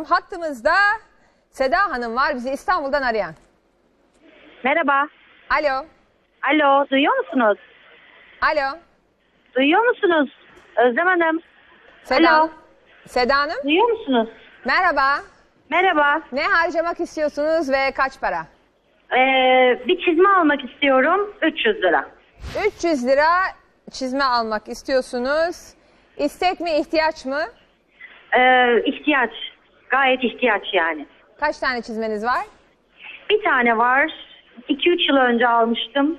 Hattımızda Seda Hanım var bizi İstanbul'dan arayan. Merhaba. Alo. Alo, duyuyor musunuz? Alo. Duyuyor musunuz? Özlem Hanım, Seda Alo. Seda Hanım. duyuyor musunuz? Merhaba. Merhaba. Ne harcamak istiyorsunuz ve kaç para? Ee, bir çizme almak istiyorum. 300 lira. 300 lira çizme almak istiyorsunuz. İstek mi ihtiyaç mı? Ee, ihtiyaç. Gayet ihtiyaç yani. Kaç tane çizmeniz var? Bir tane var. 2-3 yıl önce almıştım.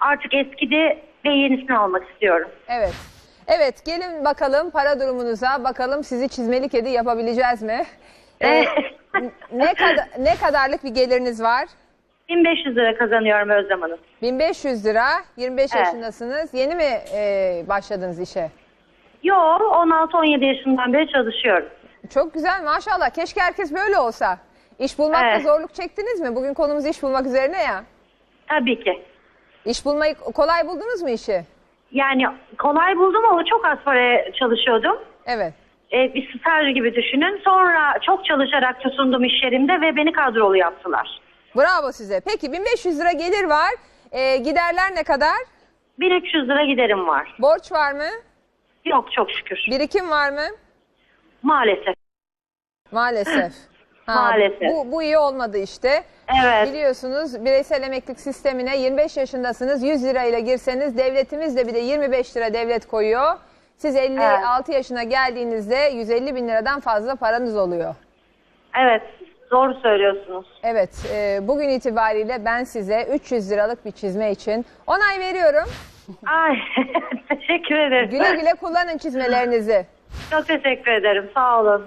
Artık eskidi ve yenisini almak istiyorum. Evet. Evet gelin bakalım para durumunuza bakalım sizi çizmeli kedi yapabileceğiz mi? Ee, ne kadar ne kadarlık bir geliriniz var? 1500 lira kazanıyorum Özlem Hanım. 1500 lira. 25 Evet. yaşındasınız. Yeni mi e, başladınız işe? Yo 16-17 yaşından beri çalışıyorum. Çok güzel maşallah. Keşke herkes böyle olsa. İş bulmakta Evet. zorluk çektiniz mi? Bugün konumuz iş bulmak üzerine ya. Tabii ki. İş bulmayı kolay buldunuz mu işi? Yani kolay buldum ama çok az paraya çalışıyordum. Evet. e, bir staj gibi düşünün. Sonra çok çalışarak tutundum iş yerimde ve beni kadrolu yaptılar. Bravo size. Peki 1500 lira gelir var. E, giderler ne kadar? 1300 lira giderim var. Borç var mı? Yok çok şükür. Birikim var mı? Maalesef. Maalesef. Ha, Maalesef. Bu, bu iyi olmadı işte. Evet. Biliyorsunuz bireysel emeklilik sistemine 25 yaşındasınız 100 lirayla girseniz devletimiz de bir de 25 lira devlet koyuyor. Siz 56 yaşına geldiğinizde 150 bin liradan fazla paranız oluyor. Evet. Doğru söylüyorsunuz. Evet e, bugün itibariyle ben size 300 liralık bir çizme için onay veriyorum. Ay teşekkür ederim. Güle güle kullanın çizmelerinizi. Çok teşekkür ederim. Sağ olun.